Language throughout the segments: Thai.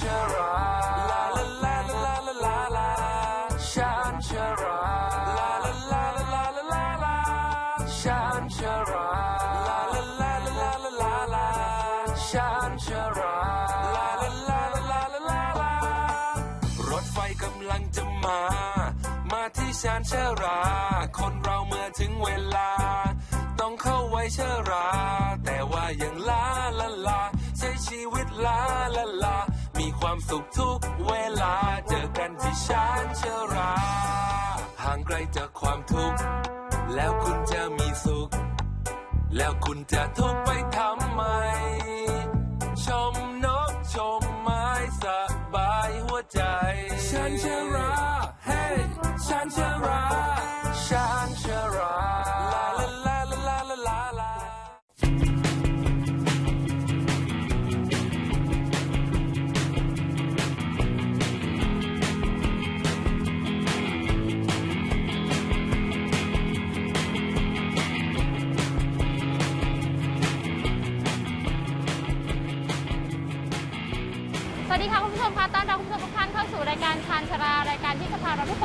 ชราลาลาลาลาลาลาฉันชราลาลาลาลาลาลาฉันชราลาลาลาลาลาลาฉันชราลาลาลาลาลาลารถไฟกำลังจะมา มาที่ชานชรา คนเราเมื่อถึงเวลา ต้องเข้าไว้ชารา แต่ว่ายังลาลาลาใช้ชีวิตลาลาลา ความสุขทุกเวลา เจอกันที่ชานเชรา ห่างไกลจากความทุกข์ แล้วคุณจะมีสุข แล้วคุณจะทุกข์ไปทำไม ชมนกชมไม้สบายหัวใจฉันเชรา เฮ้ฉันเชราฉันเชรา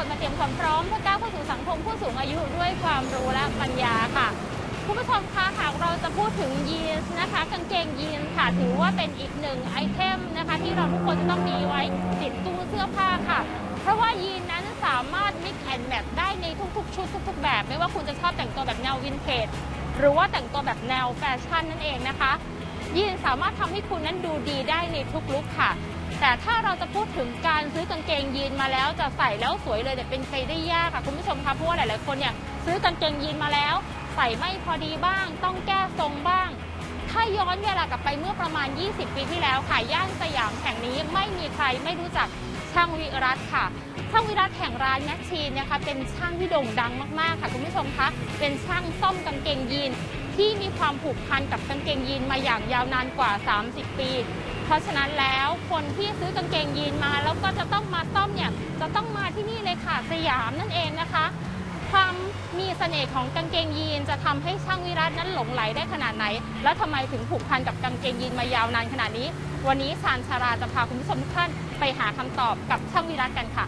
คนมาเตรียมความพร้อมเพื่อก้าวเข้าสู่สังคมผู้สูงอายุด้วยความรู้และปัญญาค่ะคุณผู้ชมคะหากเราจะพูดถึงยีนส์นะคะ กางเกงยีนส์ค่ะถือว่าเป็นอีกหนึ่งไอเทมนะคะ ที่เราทุกคนจะต้องมีไว้ติดตู้เสื้อผ้าค่ะ เพราะว่ายีนนั้นสามารถ mix and match ได้ในทุกๆ ชุดทุก ๆ แบบ ไม่ว่าคุณจะชอบแต่งตัวแบบแนววินเทจหรือว่าแต่งตัวแบบแนวแฟชั่นนั่นเองนะคะ ยีนสามารถทำให้คุณนั้นดูดีได้ในทุกลุคค่ะ แต่ถ้าเราจะพูดถึงการซื้อกางเกงยีนมาแล้วจะใส่แล้วสวยเลยแต่เป็นไปได้ยากค่ะคุณผู้ชมคะเพราะว่าหลาย ๆ คนเนี่ยซื้อกางเกงยีนมาแล้ว ใส่ไม่พอดีบ้าง ต้องแก้ทรงบ้าง ถ้าย้อนเวลากลับไปเมื่อประมาณ 20 ปีที่แล้วค่ะย่านสยามแห่งนี้ไม่มีใครไม่รู้จักช่างวิรัตค่ะช่างวิรัตแห่งร้านแมชชีนนะคะเป็นช่างที่โด่งดังมาก ๆ ค่ะคุณผู้ชมคะเป็นช่างซ่อมกางเกงยีนที่มีความผูกพันกับกางเกงยีนมาอย่างยาวนานกว่า 30 ปี ราะฉะนั้นแล้วคนที่ซื้อกางเกงยีนมา แล้วก็จะต้องมาซ่อมเนี่ยจะต้องมาที่นี่เลยค่ะสยามนั่นเองนะคะ ความมีเสน่ห์ของกางเกงยีนจะทำให้ช่างวิรัตนั้นหลงไหลได้ขนาดไหน และทำไมถึงผูกพันกับกางเกงยีนมายาวนานขนาดนี้ วันนี้ชานชาราจะพาคุณผู้ชมทุกท่านไปหาคำตอบกับช่างวิรัตกันค่ะ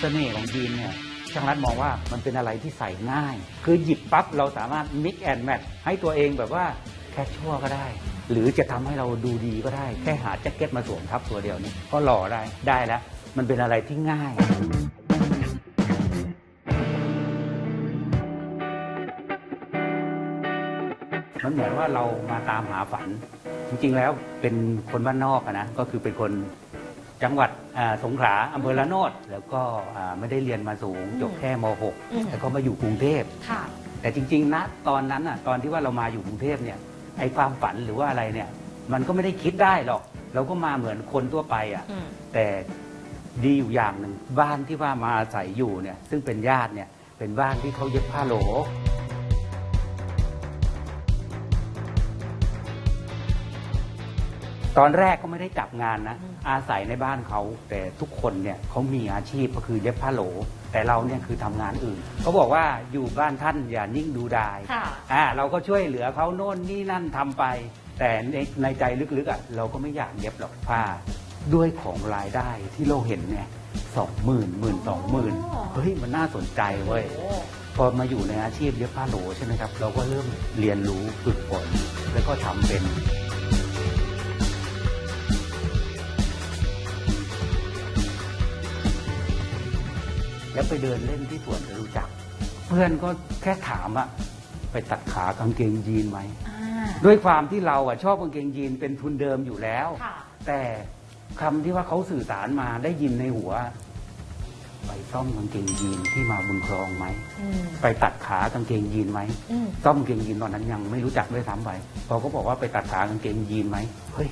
เสน่ห์ของยีนเนี่ย ช่างรัฐมองว่ามันเป็นอะไรที่ใส่ง่าย คือหยิบปั๊บเราสามารถ mix and match ให้ตัวเองแบบว่าแค่ชั่วก็ได้ หรือจะทำให้เราดูดีก็ได้ แค่หาแจ็คเก็ตมาสวมทับตัวเดียวนี้ก็หล่อได้ได้แล้ว มันเป็นอะไรที่ง่ายมันเหมือนว่าเรามาตามหาฝัน จริงๆแล้วเป็นคนบ้านนอกนะ ก็คือเป็นคน จังหวัดอ่าสงขลาอำเภอละโนดแล้วก็อ่าไม่ได้เรียนมาสูงอืมจบแค่มอืม .6 แล้วก็มาอยู่กรุงเทพค่ะแต่จริงๆนะตอนนั้นอะตอนที่ว่าเรามาอยู่กรุงเทพเนี่ยไอ้ความฝันหรือว่าอะไรเนี่ย มันก็ไม่ได้คิดได้หรอก เราก็มาเหมือนคนทั่วไปอะอืมแต่ดีอยู่อย่างหนึ่งบ้านที่ว่ามาอาศัยอยู่เนี่ยซึ่งเป็นญาติเนี่ยเป็นบ้านที่เขาเย็บผ้าโหล ตอนแรกก็ไม่ได้จับงานนะอืมอาศัยในบ้านเขา แต่ทุกคนเนี่ยเขามีอาชีพก็คือเย็บผ้าโหล แต่เราเนี่ยคือทำงานอื่น เขาบอกว่าอยู่บ้านท่านอย่านิ่งดูดายค่ะ อ่าเราก็ช่วยเหลือเขาโน่นนี่นั่นทำไป แต่ในในใจลึกๆอะเราก็ไม่อยากเย็บหรอกผ้า ด้วยของรายได้ที่เราเห็นเนี่ยสองหมื่นหมื่นสองหมื่นอ๋อเฮ้ยมันน่าสนใจเว้ย พอมาอยู่ในอาชีพเย็บผ้าโหลใช่ไหมครับ เราก็เริ่มเรียนรู้ฝึกฝนแล้วก็ทำเป็น แล้วไปเดินเล่นที่สวนจตุจักรเพื่อนก็แค่ถามอะไปตัดขากางเกงยีนไหม อ่าด้วยความที่เราอะชอบกางเกงยีนเป็นทุนเดิมอยู่แล้ว ค่ะ แต่คำที่ว่าเขาสื่อสารมาได้ยินในหัว ไปซ่อมกางเกงยีนที่มาบุญครองไหม อืม ไปตัดขากางเกงยีนไหมอืม ซ่อมกางเกงยีนตอนนั้นยังไม่รู้จักด้วยซ้ำไปพอเขาบอกว่าไปตัดขากางเกงยีนไหมเฮ้ย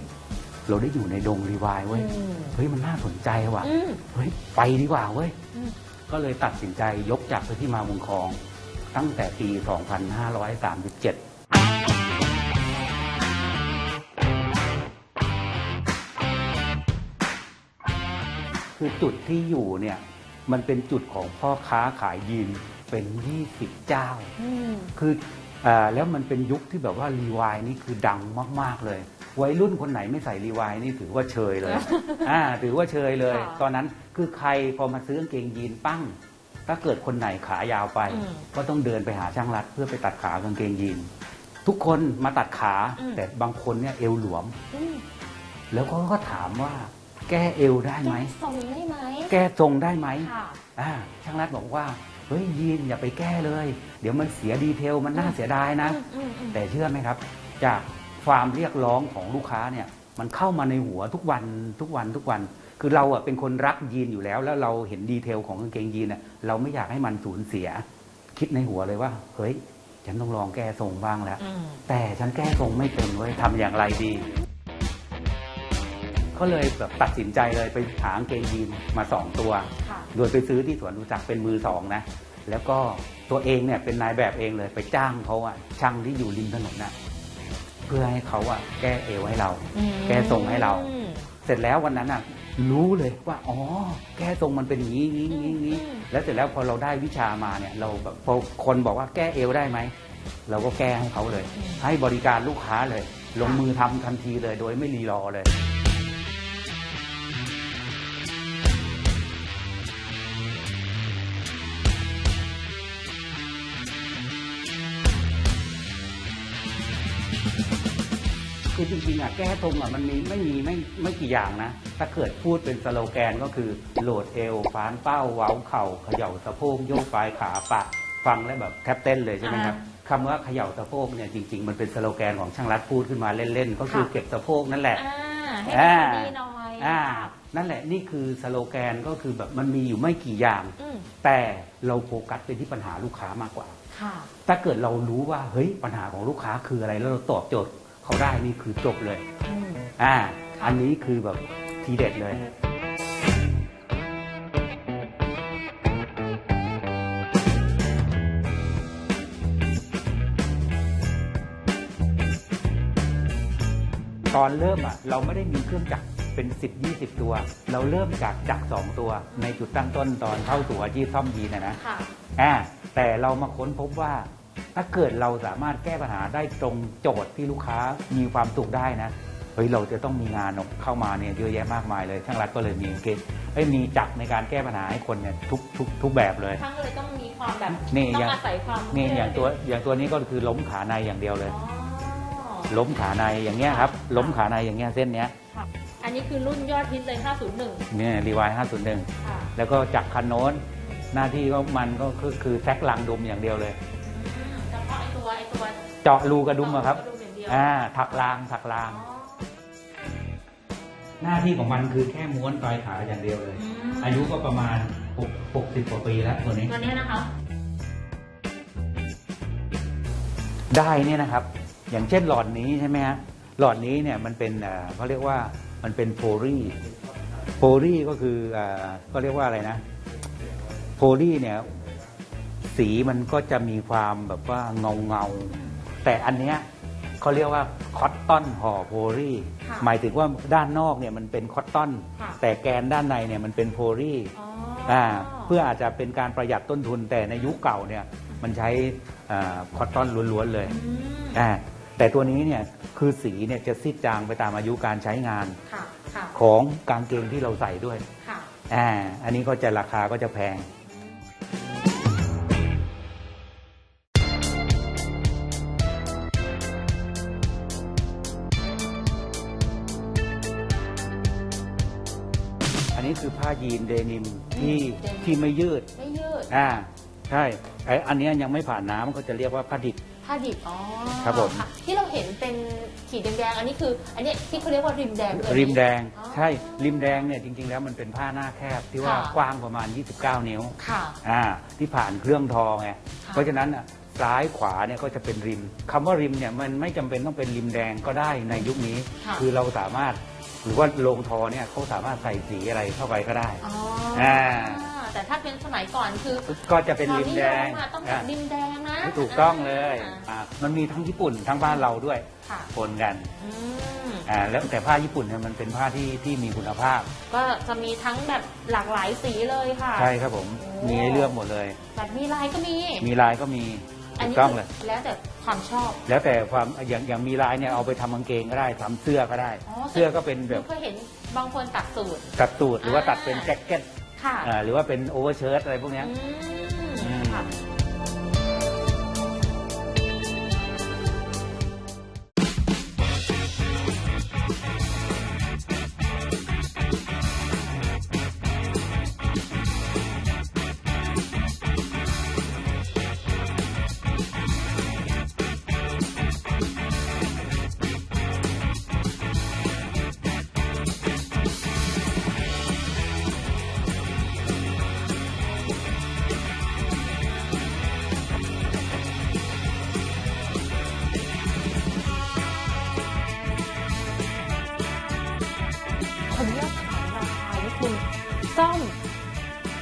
เราได้อยู่ในดงรีวายเว้ยอืม เฮ้ยมันน่าสนใจว่ะอืม เฮ้ยไปดีกว่าเว้ย อืม ก็เลยตัดสินใจยกจากไปที่มาบุญครอง ตั้งแต่ปี 2537คือจุดที่อยู่เนี่ยมันเป็นจุดของพ่อค้าขายยีนเป็นยี่สิบเจ้าอืมคืออ่าแล้วมันเป็นยุคที่แบบว่ารีวายนี่คือดังมาก ๆ เลย วัยรุ่นคนไหนไม่ใส่รีวายนี่ถือว่าเชยเลยอ่าถือว่าเชยเลย ค่ะตอนนั้นคือใครพอมาซื้อกางเกงยีนปั้ง ถ้าเกิดคนไหนขายาวไป อืมก็ต้องเดินไปหาช่างรัด เพื่อไปตัดขากางเกงยีน ทุกคนมาตัดขา อืม แต่บางคนเนี่ยเอวหลวม อืมแล้วเขาก็ถามว่า แก้เอวได้ไหม ส่งได้ไหมแก้ทรงได้ไหม ค่ะ อ่าช่างรัดบอกว่า เฮ้ยยีนอย่าไปแก้เลย เดี๋ยวมันเสียดีเทลมันน่าเสียดายนะ อืมอืมอืมแต่เชื่อไหมครับ จาก ความเรียกร้องของลูกค้าเนี่ยมันเข้ามาในหัวทุกวันทุกวันทุกวัน คือเราอะเป็นคนรักยีนอยู่แล้ว แล้วเราเห็นดีเทลของกางเกงยีนอะเราไม่อยากให้มันสูญเสีย คิดในหัวเลยว่าเฮ้ยฉันต้องลองแก้ทรงบ้างแล้วอืมแต่ฉันแก้ทรงไม่เป็นเว้ยทำอย่างไรดี ก็เลยแบบตัดสินใจเลยไปหากางเกงยีนมาสองตัวค่ะโดยไปซื้อที่สวนรู้จักรเป็นมือสองนะ แล้วก็ตัวเองเนี่ยเป็นนายแบบเองเลยไปจ้างเขาอะช่างที่อยู่ริมถนนนะเพื่อให้เขาอะแก้เอวให้เราอืมแก้ทรงให้เรา เสร็จแล้ววันนั้นอะรู้เลยว่าอ๋อแก้ทรงมันเป็นอย่างนี้งี้งี้งี้อืมแล้วเสร็จแล้วพอเราได้วิชามาเนี่ย เราแบบพอคนบอกว่าแก้เอวได้ไหมเราก็แก้ให้เขาเลยอืมให้บริการลูกค้าเลย ลงค่ะมือทำทันทีเลยโดยไม่รีรอเลย คือจริงๆอะแก้ทรงอะมันมีไม่มีไม่ไม่กี่อย่างนะ ถ้าเกิดพูดเป็นสโลแกนก็คือ โหลดเอวฟานเป้าเว้าเข่าเขย่าสะโพกโยกปลายขาปะฟังแล้วแบบแทบเต้นเลยใช่ไหมครับคำว่าเขย่าสะโพกเนี่ยจริง ๆ มันเป็นสโลแกนของช่างรัฐพูดขึ้นมาเล่นๆก็คือค่ะเก็บสะโพกนั่นแหละอ่าให้มันดีหน่อยอ่าค่ะนั่นแหละนี่คือสโลแกนก็คือแบบมันมีอยู่ไม่กี่อย่างอืมแต่เราโฟกัสไปที่ปัญหาลูกค้ามากกว่าค่ะถ้าเกิดเรารู้ว่าเฮ้ยปัญหาของลูกค้าคืออะไรแล้วเราตอบโจทย์ เขาได้นี่คือจบเลยอืมอ่าค่ะอันนี้คือแบบทีเด็ดเลยตอนเริ่มอะเราไม่ได้มีเครื่องจักรเป็น 10 20 ตัว เราเริ่มจากจักรสองตัว ในจุดตั้งต้นตอนเข้าสู่อาชีพซ่อมยีนนะนะค่ะอ่าแต่เรามาค้นพบว่า ถ้าเกิดเราสามารถแก้ปัญหาได้ตรงโจทย์ที่ลูกค้ามีความสุขได้นะเฮ้ยเราจะต้องมีงานเข้ามาเนี่ยเยอะแยะมากมายเลยช่างรัฐก็เลยมีเกณฑ์เอ้ยมีจักรในการแก้ปัญหาให้คนเนี่ยทุกทุกทุกแบบเลย ช่างก็เลยต้องมีความแบบนี่ต้ออย่างง อาศัยความนี่อย่างเชื่ตัวอย่างตัวนี้ก็คือล้มขาในอย่างเดียวเลย อ๋อล้มขาในอย่างเงี้ยครับ ล้มขาในอย่างเงี้ยเส้นเนี้ยค่ะอันนี้คือรุ่นยอดฮิตเลย 501 เนี่ยรีวายห้าศูนย์หนึ่งค่ะแล้วก็จักรคันโน้นหน้าที่ก็มันก็คือคือแซกลังดุมอย่างเดียวเลย เจาะรูกระดุมอะครับกระดุมอย่างเดียวอ่าถักรางถักรางอ๋อหน้าที่ของมันคือแค่ม้วนปลายขาอย่างเดียวเลยอืมอายุก็ประมาณ6 60กว่าปีแล้วตัวนี้ ตัวเนี้ยนะคะ ได้เนี่ยนะครับ อย่างเช่นหลอดนี้ใช่ไหมฮะ หลอดนี้เนี่ยมันเป็นเอ่อเขาเรียกว่ามันเป็นโพลีโพลีก็คือเอ่อก็เรียกว่าอะไรนะ โพลีเนี่ย สีมันก็จะมีความแบบว่าเงาเงาๆ แต่อันเนี้ยเขาเรียกว่าคอตตอนห่อโพลีค่ะหมายถึงว่าด้านนอกเนี่ยมันเป็นคอตตอน ค่ะ แต่แกนด้านในเนี่ยมันเป็นโพลีอ๋ออ่าเพื่ออาจจะเป็นการประหยัดต้นทุนแต่ในยุคเก่าเนี่ยมันใช้คอตตอนล้วนๆเลยอืมอ่าแต่ตัวนี้เนี่ยคือสีเนี่ยจะซีดจางไปตามอายุการใช้งานค่ะ ค่ะ ของกางเกงที่เราใส่ด้วยค่ะ อ่าอันนี้ก็จะราคาก็จะแพง ยีนเดนิมที่อืมเดนิม ที่ไม่ยืดไม่ยืดอ่าใช่ไออันเนี้ยยังไม่ผ่านน้ำก็จะเรียกว่าผ้าดิบ ผ้าดิบอ๋อครับผมะที่เราเห็นเป็นขีดแดงๆอันนี้คือ อันเนี้ยที่เขาเรียกว่าริมแดงตัวนี้ริมแดง อ๋อ ใช่ริมแดงเนี่ยจริง ๆ แล้วมันเป็นผ้าหน้าแคบที่ว่าค่ะ กว้างประมาณ 29 นิ้วค่ะ อ่าที่ผ่านเครื่องทอไงค่ะเพราะฉะนั้นอะซ้ายขวาเนี่ยก็จะเป็นริมคำว่าริมเนี่ยมันไม่จำเป็นต้องเป็นริมแดงก็ได้ในยุคนี้ ค่ะ คือเราสามารถ หรือว่าโรงทอเนี่ยเขาสามารถใส่สีอะไรเข้าไปก็ได้ อ๋ออ่าแต่ถ้าเป็นสมัยก่อนคือก็จะเป็นริมแดงความนิยมอะต้องแบอ่าบริมแดงนะถูกต้องเลยอ่าอ่ามันมีทั้งญี่ปุ่นทั้งบ้านเราด้วยค่ะปนกันอืมอ่าแล้วแต่ผ้าญี่ปุ่นเนี่ยมันเป็นผ้าที่ที่มีคุณภาพ ก็จะมีทั้งแบบหลากหลายสีเลยค่ะ ใช่ครับผม โอ้ มีให้เลือกหมดเลย แบบมีลายก็มี มีลายก็มี อันถูนี้กต้องเลยคือแล้วแต่ความชอบ แล้วแต่ความอย่างอย่างมีลายเนี่ยเอาไปทำกางเกงก็ได้ทำเสื้อก็ได้ อ๋อ เสื้อก็เป็นแบบหนูเคยเห็นบางคนตัดสูตร ตัดตูดหรือว่าอ่าตัดเป็นแจ็คเก็ตค่ะอ่าหรือว่าเป็นโอเวอร์เชิ้ตอะไรพวกเนี้ย อือืมม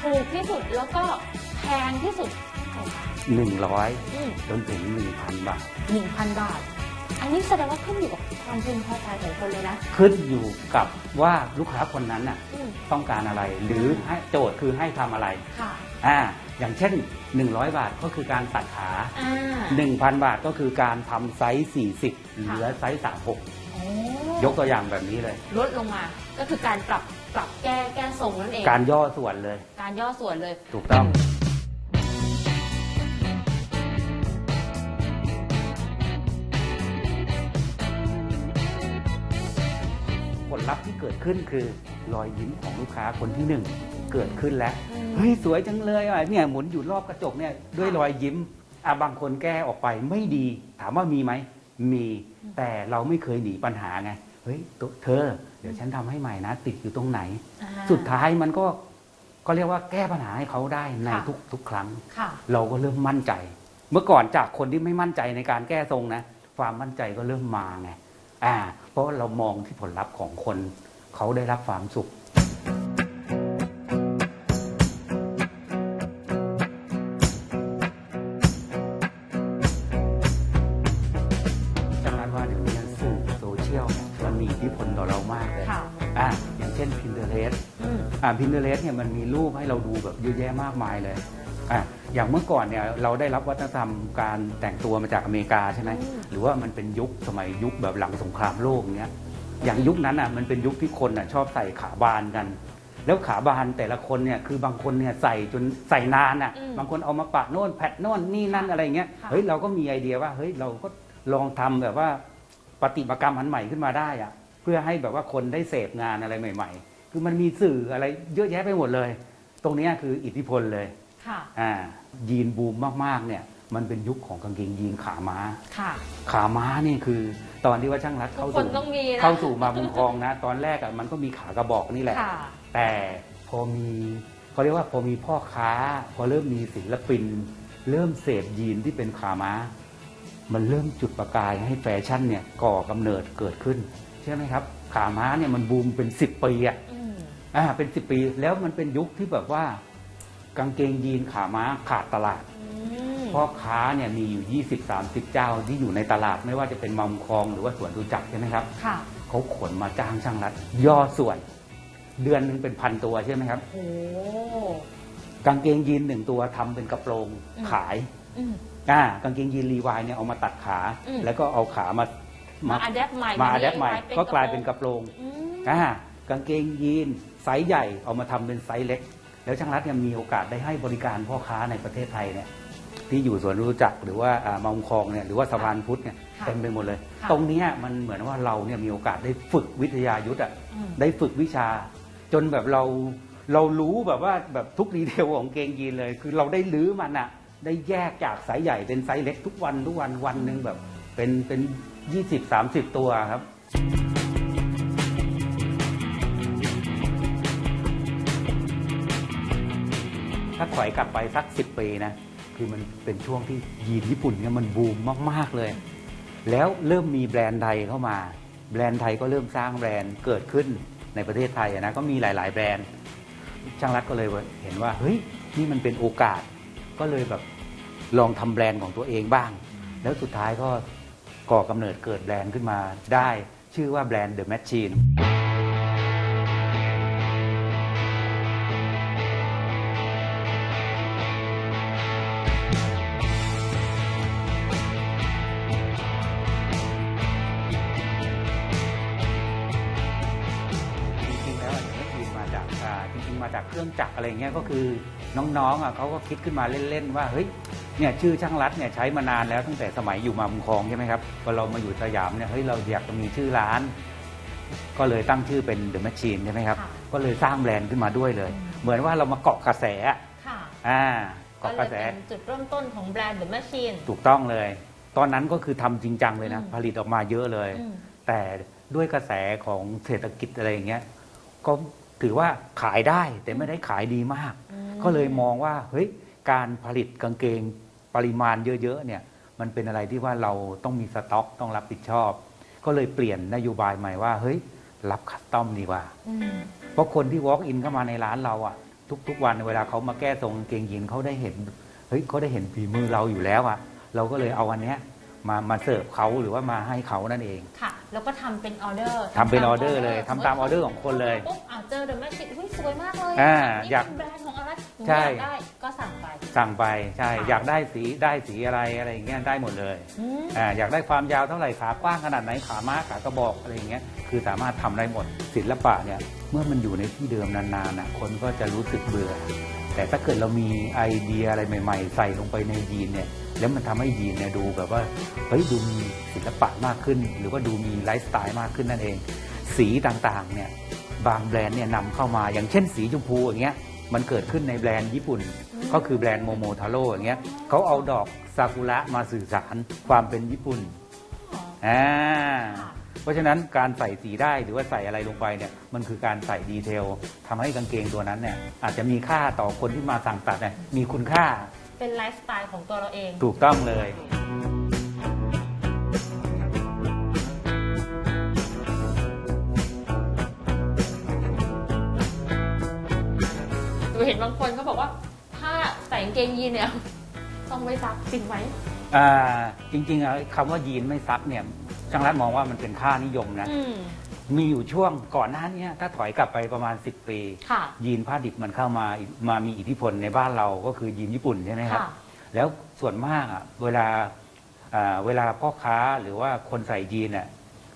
ถูกที่สุดแล้วก็แพงที่สุดเท่าไหร่คะหนึ่งร้อยอืมจนถึงหนึ่งพันบาทหนึ่งพันบาท อันนี้แสดงว่าขึ้นอยู่กับความพึงพอใจของคนเลยนะ ขึ้นอยู่กับว่าลูกค้าคนนั้นน่ะอืมต้องการอะไร หรือให้โจทย์คือให้ทำอะไรค่ะอ่าอย่างเช่น 100 บาทก็คือการตัดขาอ่า1,000 บาทก็คือการทำไซส์ 40 เหลือไซส์ 36โอ้ยกตัวอย่างแบบนี้เลย ลดลงมาก็คือการปรับ ปรับแก้แก้ทรงนั่นเอง การย่อส่วนเลย การย่อส่วนเลย ถูกต้อง ผลลัพธ์ที่เกิดขึ้นคือรอยยิ้มของลูกค้าคนที่หนึ่งเกิดขึ้นแล้ว อืม เฮ้ย สวยจังเลยอะเนี่ยหมุนอยู่รอบกระจกเนี่ยด้วยรอยยิ้มอะบางคนแก้ออกไปไม่ดี ถามว่ามีไหม มีแต่เราไม่เคยหนีปัญหาไงเฮ้ยตัวเธอ เดี๋ยวฉันทำให้ใหม่นะ ติดอยู่ตรงไหนอ่าสุดท้ายมันก็ก็เรียกว่าแก้ปัญหาให้เขาได้ในค่ะทุกทุกครั้งค่ะเราก็เริ่มมั่นใจ เมื่อก่อนจากคนที่ไม่มั่นใจในการแก้ทรงนะ ความมั่นใจก็เริ่มมาไงอ่า เพราะเรามองที่ผลลัพธ์ของคน เขาได้รับความสุข อืมอ่า Pinterest เนี่ยมันมีรูปให้เราดูแบบเยอะแยะมากมายเลยอ่าอย่างเมื่อก่อนเนี่ยเราได้รับวัฒนธรรมการแต่งตัวมาจากอเมริกาใช่ไหมอืมหรือว่ามันเป็นยุคสมัยยุคแบบหลังสงครามโลกเนี้ยอย่างยุคนั้นอะมันเป็นยุคที่คนอะชอบใส่ขาบานกัน แล้วขาบานแต่ละคนเนี่ยคือบางคนเนี่ยใส่จนใส่นานอะอืมบางคนเอามาปะโน่นแพทโน่นนี่นั่นอะไรเงี้ยค่ะเฮ้ยเราก็มีไอเดียว่าเฮ้ยเราก็ลองทำแบบว่าปฏิมากรรมอันใหม่ขึ้นมาได้อะเพื่อให้แบบว่าคนได้เสพงานอะไรใหม่ ๆ คือมันมีสื่ออะไรเยอะแยะไปหมดเลย ตรงเนี้ยคืออิทธิพลเลยค่ะอ่ายีนบูมมากๆเนี่ยมันเป็นยุคของกางเกงยีนขาม้า ค่ะ ขาม้านี่คือตอนที่ว่าช่างรัดทุเข้ากคนสู่ต้องมีนะเข้าสู่มาบุญครองนะ ตอนแรกอะมันก็มีขากระบอกนี่แหละค่ะแต่พอมีเขาเรียกว่าพอมีพ่อค้า พอเริ่มมีศิลปิน เริ่มเสพยีนที่เป็นขาม้า มันเริ่มจุดประกายให้แฟชั่นเนี่ยก่อกำเนิดเกิดขึ้น ใช่ไหมครับ ขาม้าเนี่ยมันบูมเป็นสิบปีอะ อืมอ่าเป็นสิบปีแล้วมันเป็นยุคที่แบบว่า กางเกงยีนขาม้าขาดตลาดอืมพ่อค้าเนี่ยมีอยู่ 20-30 เจ้าที่อยู่ในตลาดไม่ว่าจะเป็นมัมคลองหรือว่าสวนตุจักรใช่ไหมครับค่ะเขาขนมาจ้างช่างรัดย่อส่วน เดือนหนึงเป็นพันตัวใช่ไหมครับโอ้กางเกงยีนหนึ่งตัวทำเป็นกระโปรงอืมขายอืมอ่ากางเกงยีนรีวายเนี่ยเอามาตัดขาอืมแล้วก็เอาขามามามาอัดแอปใหม่มาอัดแอปใหม่เป็นก็กลายเป็นกระโปรงอืมอ่า กางเกงยีนไซส์ใหญ่เอามาทำเป็นไซส์เล็ก แล้วช่างรัดเนี่ยมีโอกาสได้ให้บริการพ่อค้าในประเทศไทยเนี่ยที่อยู่สวนรู้จักรหรือว่าอ่ามังคลองเนี่ยหรือว่าสะพานพุทธเนี่ยค่ะเต็มไปหมดเลยค่ะตรงเนี้ยมันเหมือนว่าเราเนี่ยมีโอกาสได้ฝึกวิทยายุทธ์อะอืมได้ฝึกวิชา จนแบบเราเรารู้แบบว่าแบบทุกดีเทลของเกงยีนเลย คือเราได้ลื้อมันอะได้แยกจากไซส์ใหญ่เป็นไซส์เล็กทุกวันทุกวันวันหนึ่งแบบ เป็นเป็นยี่สิบสามสิบตัวครับ ถอยกลับไปสักสิบปีนะคือมันเป็นช่วงที่ยีนญี่ปุ่นเนี่ยมันบูมมาก ๆ เลย แล้วเริ่มมีแบรนด์ไทยเข้ามา แบรนด์ไทยก็เริ่มสร้างแบรนด์เกิดขึ้นในประเทศไทยนะก็มีหลาย ๆ แบรนด์ ช่างรัฐก็เลยเห็นว่าเฮ้ยนี่มันเป็นโอกาส ก็เลยแบบลองทำแบรนด์ของตัวเองบ้าง แล้วสุดท้ายก็ก่อกำเนิดเกิดแบรนด์ขึ้นมาได้ ชื่อว่าแบรนด์ The Machine ริงๆมาจากเครื่องจักรอะไรเงี้ยก็คือน้องๆอะเขาก็คิดขึ้นมาเล่นๆว่าเฮ้ยเนี่ยชื่อช่างรัดเนี่ยใช้มานานแล้วตั้งแต่สมัยอยู่มาบุญครองใช่ไหมครับพอเรามาอยู่สยามเนี่ยเฮ้ยเราอยากจะมีชื่อร้าน ก็เลยตั้งชื่อเป็น The Machine ใช่ไหมครับค่ะก็เลยสร้างแบรนด์ขึ้นมาด้วยเลย เหมือนว่าเรามาเกาะกระแสอะค่ะอ่าก็เกาะเลกระยแสเป็นจุดเริ่มต้นของแบรนด์ The Machine ถูกต้องเลย ตอนนั้นก็คือทำจริงจังเลยนะอืมผลิตออกมาเยอะเลยอืมแต่ด้วยกระแสของเศรษฐกิจอะไรอย่างเงี้ยก็ ถือว่าขายได้แต่ไม่ได้ขายดีมากอืมก็เลยมองว่าเฮ้ยการผลิตกางเกงปริมาณเยอะๆเนี่ยมันเป็นอะไรที่ว่าเราต้องมีสต็อกต้องรับผิดชอบ ก็เลยเปลี่ยนนโยบายใหม่ว่าเฮ้ยรับคัสตอมดีกว่าอืมเพราะคนที่ walk in เข้ามาในร้านเราอะทุก ๆ วันเวลาเขามาแก้ทรงกางเกงยีนเขาได้เห็นเฮ้ยเขาได้เห็นฝีมือเราอยู่แล้วอะเราก็เลยเอาอันเนี้ยมามาเสิร์ฟเขาหรือว่ามาให้เขานั่นเองค่ะ แล้วก็ทำเป็นออเดอร์ทำเป็นออเดอร์เลยทำตามออเดอร์ของคนเลยปุ๊บอ่าเจอ The Machine อุ้ยสวยมากเลยอ่านี่อยากเป็นแบรนด์ของอะไรหนูใช่ อยากได้ก็สั่งไป สั่งไปใช่ค่ะ อยากได้สีได้สีอะไรอะไรอย่างเงี้ยได้หมดเลยอืมอ่าอยากได้ความยาวเท่าไหร่ขากว้างขนาดไหนขาม้าขากระบอกอะไรอย่างเงี้ยคือสามารถทำได้หมดศิลปะเนี่ยเมื่อมันอยู่ในที่เดิมนานๆน่ะคนก็จะรู้สึกเบื่อ แต่ถ้าเกิดเรามีไอเดียอะไรใหม่ ๆ ใส่ลงไปในยีนเนี่ย แล้วมันทำให้ยีนเนี่ยดูแบบว่าเฮ้ยดูมีศิลปะมากขึ้น หรือว่าดูมีไลฟ์สไตล์มากขึ้นนั่นเอง สีต่างๆเนี่ยบางแบรนด์เนี่ยนำเข้ามาอย่างเช่นสีชมพูอย่างเงี้ยมันเกิดขึ้นในแบรนด์ญี่ปุ่น ก็คือแบรนด์โมโมทาโร่อย่างเงี้ยเขาเอาดอกซากุระมาสื่อสารความเป็นญี่ปุ่นอ่าเพราะฉะนั้นการใส่สีได้หรือว่าใส่อะไรลงไปเนี่ยมันคือการใส่ดีเทลทำให้กางเกงตัวนั้นเนี่ยอาจจะมีค่าต่อคนที่มาสั่งตัดเนี่ยมีคุณค่า เป็นไลฟ์สไตล์ของตัวเราเอง ถูกต้องเลยหนูเห็นบางคนเขาบอกว่า ถ้าใส่กางเกงยีนเนี่ย ต้องไม่ซักจริงไหมอ่าจริงๆอะคำว่ายีนไม่ซักเนี่ยช่างรัฐมองว่ามันเป็นค่านิยมนะ อืม มีอยู่ช่วงก่อนหน้านี้ถ้าถอยกลับไปประมาณ 10 ปี ค่ะ ยีนผ้าดิบมันเข้ามามามีอิทธิพลในบ้านเราก็คือยีนญี่ปุ่นใช่ไหมครับ ค่ะ แล้วส่วนมากอะเวลาอ่าเวลาพ่อค้าหรือว่าคนใส่ยีนอะ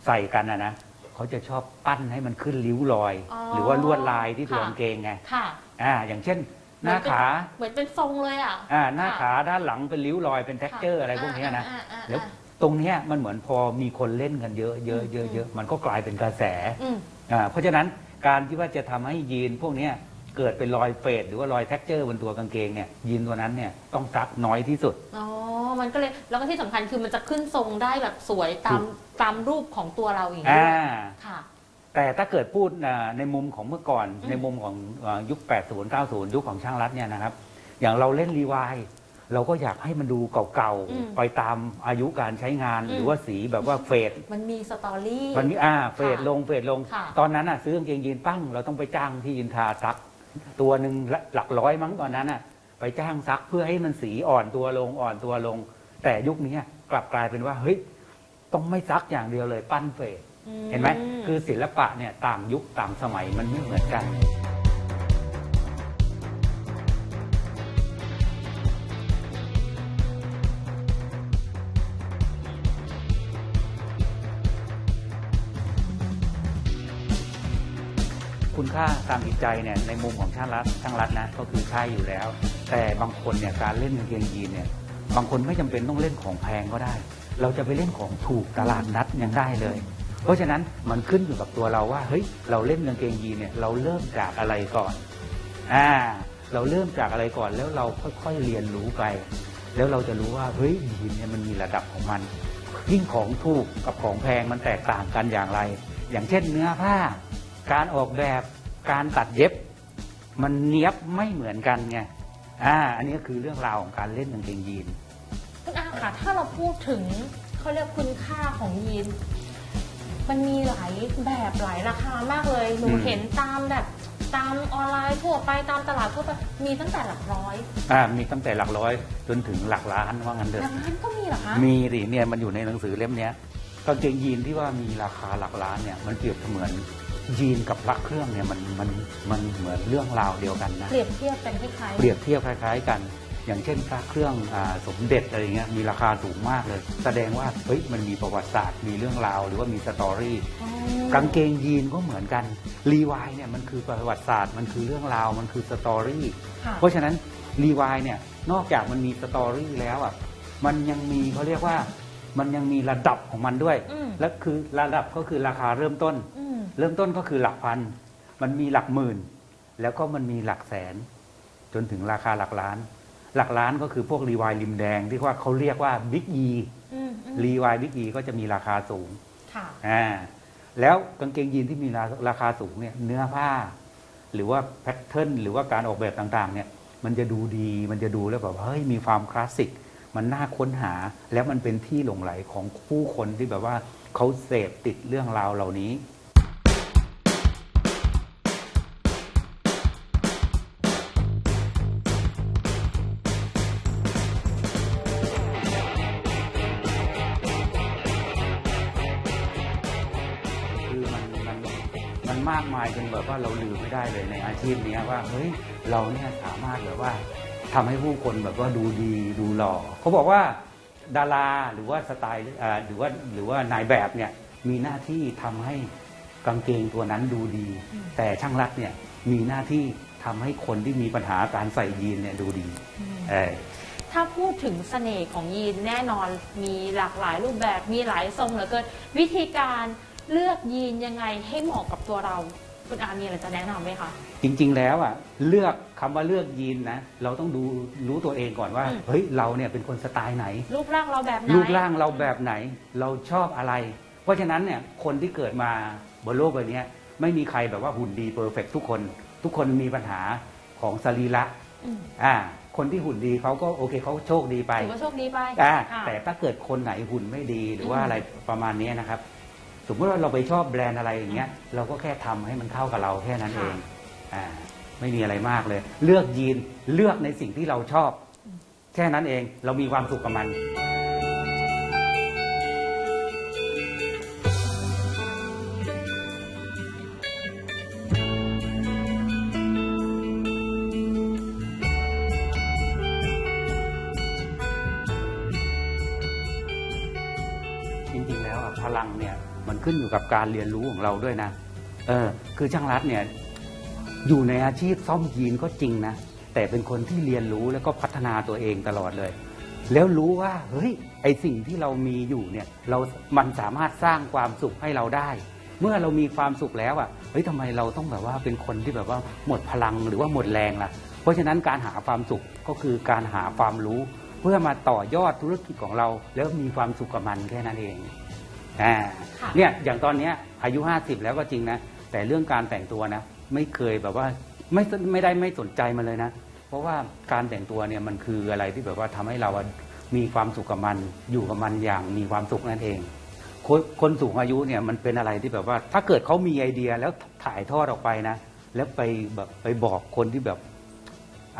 ใส่กันอะนะเขาจะชอบปั้นให้มันขึ้นริ้วรอย อ๋อหรือว่าลวดลายที่ตัวค่ะ กางเกงไงค่ะ อ่าอย่างเช่น หน้าขาเหมือนเป็นทรงเลยอะอ่าหน้าค่ะขาด้านหลังเป็นริ้วรอยเป็นเท็กเจอร์อะไรพวกเนี้ยนะอ่าอ่าอ่าแล้ว ตรงเนี้ยมันเหมือนพอมีคนเล่นกันเยอะเยอะเยอะเยอะมันก็กลายเป็นกระแสอืม อ่าเพราะฉะนั้นการที่ว่าจะทำให้ยีนพวกเนี้ยเกิดเป็นรอยเฟดหรือว่ารอยแท็กเจอร์บนตัวกางเกงเนี่ยยีนตัวนั้นเนี่ยต้องซักน้อยที่สุด อ๋อ มันก็เลย แล้วก็ที่สำคัญคือมันจะขึ้นทรงได้แบบสวยตามถูกตามรูปของตัวเราอย่างนี้อ่าค่ะ แต่ถ้าเกิดพูดอ่าในมุมของเมื่อก่อน อืม ในมุมของอ่ายุค 80 90 ยุคของช่างรัฐเนี่ยนะครับ อย่างเราเล่นรีวาย เราก็อยากให้มันดูเก่าๆไปตามอายุการใช้งานหรือว่าสีแบบว่าเฟด มันมีสตอรี่ มันมีอ่าเฟดลงเฟดลง ค่ะ ตอนนั้นอะซื้อกางเกงยีนปั้ง เราต้องไปจ้างที่ยินทาซัก ตัวหนึ่งละหลักร้อยมั้งตอนนั้นอะ ไปจ้างซักเพื่อให้มันสีอ่อนตัวลงอ่อนตัวลง แต่ยุคนี้กลับกลายเป็นว่าเฮ้ยต้องไม่ซักอย่างเดียวเลยปั้นเฟดเห็นไหมคือศิลปะเนี่ยต่างยุคต่างสมัยมันไม่เหมือนกัน คุณค่าตามจิตใจเนี่ยในมุมของช่างรัฐช่างรัฐนะก็คือใช่อยู่แล้ว แต่บางคนเนี่ยการเล่นกางเกงยีนเนี่ยบางคนไม่จำเป็นต้องเล่นของแพงก็ได้ เราจะไปเล่นของถูกตลาดนัดยังได้เลย เพราะฉะนั้นมันขึ้นอยู่กับตัวเราว่าเฮ้ยเราเล่นกางเกงยีนเนี่ยเราเริ่มจากอะไรก่อนอ่าเราเริ่มจากอะไรก่อนแล้วเราค่อยๆเรียนรู้ไป แล้วเราจะรู้ว่าเฮ้ยยีนเนี่ยมันมีระดับของมันยิ่งของถูกกับของแพงมันแตกต่างกันอย่างไร อย่างเช่นเนื้อผ้า การออกแบบการตัดเย็บ มันเนี้ยบไม่เหมือนกันไงอ่าอันนี้ก็คือเรื่องราวของการเล่นกางเกงยีนคุณอาค่ะถ้าเราพูดถึงเขาเรียกคุณค่าของยีน มันมีหลายแบบหลายราคามากเลยหนูอืมเห็นตามแบบตามออนไลน์ทั่วไปตามตลาดทั่วไปมีตั้งแต่หลักร้อยอ่ามีตั้งแต่หลักร้อย จนถึงหลักล้านว่างั้นเถหลัอะกล้านก็มีเหรอคะมีดิเนี่ยมันอยู่ในหนังสือเล่มเนี้ยกางเกงยีนที่ว่ามีราคาหลักล้านเนี่ยมันเปรียบเสมือน ยีนกับพระเครื่องเนี่ยมันมันมันเหมือนเรื่องราวเดียวกันนะเปรียบเทียบกันคล้ายๆเปรียบเทียบคล้าย ๆ กัน อย่างเช่นพระเครื่องอาสมเด็จอะไรเงี้ยมีราคาสูงมากเลย แสดงว่าเฮ้ยมันมีประวัติศาสตร์มีเรื่องราว หรือว่ามีสตอรี่อ๋อกางเกงยีนก็เหมือนกันรีวายเนี่ยมันคือประวัติศาสตร์มันคือเรื่องราวมันคือสตอรี่ค่ะเพราะฉะนั้นรีวายเนี่ยนอกจากมันมีสตอรี่แล้วอะมันยังมีเขาเรียกว่า มันยังมีระดับของมันด้วย อืม และคือระดับก็คือราคาเริ่มต้น อืม เริ่มต้นก็คือหลักพัน มันมีหลักหมื่น แล้วก็มันมีหลักแสน จนถึงราคาหลักล้าน หลักล้านก็คือพวกรีวายริมแดงที่ว่าเขาเรียกว่าบิ๊กอีอืมอืมรีวายบิ๊กอีก็จะมีราคาสูง ค่ะ อ่าแล้วกางเกงยีนที่มีราราคาสูงเนี่ยเนื้อผ้า หรือว่าแพทเทิร์นหรือว่าการออกแบบต่างๆเนี่ยมันจะดูดีมันจะดูแล้วแบบเฮ้ยมีความคลาสสิก มันน่าค้นหาแล้วมันเป็นที่หลงไหลของผู้คนที่แบบว่าเขาเสพติดเรื่องราวเหล่านี้คือมันมันมันมากมายจนแบบว่าเราลืมไม่ได้เลยในอาชีพนี้ว่าเฮ้ยเราเนี่ยสามารถแบบว่า ทำให้ผู้คนแบบว่าดูดีดูหล่อเขาบอกว่าดาราหรือว่าสไตล์อ่าหรือว่าหรือว่านายแบบเนี่ยมีหน้าที่ทำให้กางเกงตัวนั้นดูดีอืมแต่ช่างรัดเนี่ยมีหน้าที่ทำให้คนที่มีปัญหาการใส่ยีนเนี่ยดูดีอืมเออถ้าพูดถึงเสน่ห์ของยีนแน่นอนมีหลากหลายรูปแบบมีหลายทรงเหลือเกินวิธีการเลือกยีนยังไงให้เหมาะกับตัวเรา คุณอามีอะไรจะแนะนำไหมคะ จริง ๆ แล้วอะเลือกคำว่าเลือกยีนนะเราต้องดูรู้ตัวเองก่อนว่า อืม เฮ้ยเราเนี่ยเป็นคนสไตล์ไหน รูปร่างเราแบบไหนรูปร่างเราแบบไหนเราชอบอะไร เพราะฉะนั้นเนี่ยคนที่เกิดมาบนโลกใบเนี้ยไม่มีใครแบบว่าหุ่นดีเพอร์เฟกทุกคน ทุกคนมีปัญหาของสรีระอืมอ่าคนที่หุ่นดีเขาก็โอเคเขาโชคดีไปถือว่าโชคดีไปอ่าค่ะ แต่ถ้าเกิดคนไหนหุ่นไม่ดีหรือว่าอืม อะไรประมาณเนี้ยนะครับ สมมติว่าเราไปชอบแบรนด์อะไรอย่างเงี้ยเราก็แค่ทำให้มันเข้ากับเราแค่นั้นเองอ่าไม่มีอะไรมากเลย เลือกยีนเลือกในสิ่งที่เราชอบ แค่นั้นเองเรามีความสุขกับมัน ขึ้นอยู่กับการเรียนรู้ของเราด้วยนะ เออ คือช่างรัดเนี่ยอยู่ในอาชีพซ่อมยีนก็จริงนะ แต่เป็นคนที่เรียนรู้แล้วก็พัฒนาตัวเองตลอดเลย แล้วรู้ว่าเฮ้ยไอสิ่งที่เรามีอยู่เนี่ยเรา มันสามารถสร้างความสุขให้เราได้ เมื่อเรามีความสุขแล้วอะเฮ้ยทำไมเราต้องแบบว่าเป็นคนที่แบบว่าหมดพลังหรือว่าหมดแรงล่ะ เพราะฉะนั้นการหาความสุขก็คือการหาความรู้ เพื่อมาต่อยอดธุรกิจของเรา แล้วมีความสุขกับมันแค่นั้นเอง อ่าค่ะเนี่ยอย่างตอนเนี้ยอายุ 50 แล้วก็จริงนะ แต่เรื่องการแต่งตัวนะ ไม่เคยแบบว่าไม่ไม่ได้ไม่สนใจมันเลยนะ เพราะว่าการแต่งตัวเนี่ยมันคืออะไรที่แบบว่าทำให้เราอะมีความสุขกับมัน อยู่กับมันอย่างมีความสุขนั่นเองคนคนสูงอายุเนี่ยมันเป็นอะไรที่แบบว่า ถ้าเกิดเขามีไอเดียแล้วถ่ายทอดออกไปนะ แล้วไปแบบไปบอกคนที่แบบ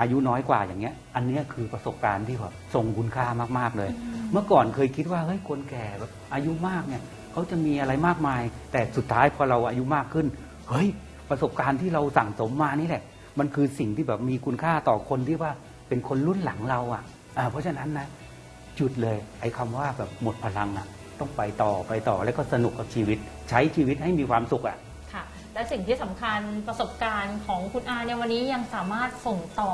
อายุน้อยกว่าอย่างเงี้ย อันเนี้ยคือประสบการณ์ที่แบบทรงคุณค่ามากๆเลย เมื่อก่อนเคยคิดว่าเฮ้ยคนแก่แบบอายุมากเนี่ยเขาจะมีอะไรมากมาย แต่สุดท้ายพอเราอายุมากขึ้น เฮ้ย ประสบการณ์ที่เราสั่งสมมานี่แหละ มันคือสิ่งที่แบบมีคุณค่าต่อคนที่ว่าเป็นคนรุ่นหลังเราอะอ่าเพราะฉะนั้นนะจุดเลยไอ้คำว่าแบบหมดพลังอะ ต้องไปต่อไปต่อแล้วก็สนุกกับชีวิต ใช้ชีวิตให้มีความสุขอะค่ะ และสิ่งที่สำคัญประสบการณ์ของคุณอาในวันนี้ยังสามารถส่งต่อ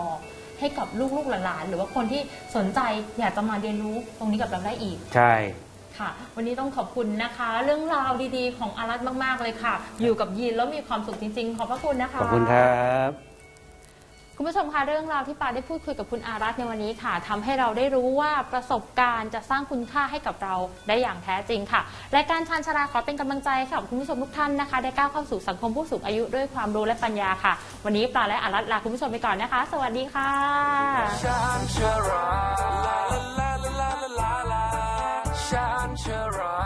ให้กับลูกๆหลานๆหรือว่าคนที่สนใจอยากจะมาเรียนรู้ตรงนี้กับเราได้อีก ใช่ ค่ะ วันนี้ต้องขอบคุณนะคะ เรื่องราวดีๆ ของอารัตมาก ๆ เลยค่ะ อยู่กับยีนแล้วมีความสุขจริง ๆ ขอบพระคุณนะคะ ขอบคุณครับ คุณผู้ชมคะเรื่องราวที่ปาได้พูดคุยกับคุณอารัตในวันนี้ค่ะทำให้เราได้รู้ว่าประสบการณ์จะสร้างคุณค่าให้กับเราได้อย่างแท้จริงค่ะรายการชานชาราขอเป็นกำลังใจให้กับคุณผู้ชมทุกท่านนะคะ ได้ก้าวเข้าสู่สังคมผู้สูงอายุด้วยความรู้และปัญญาค่ะ วันนี้ปาและอารัตลาคุณผู้ชมไปก่อนนะคะ สวัสดีค่ะชานชาราลาลาลาลาลาชานชารา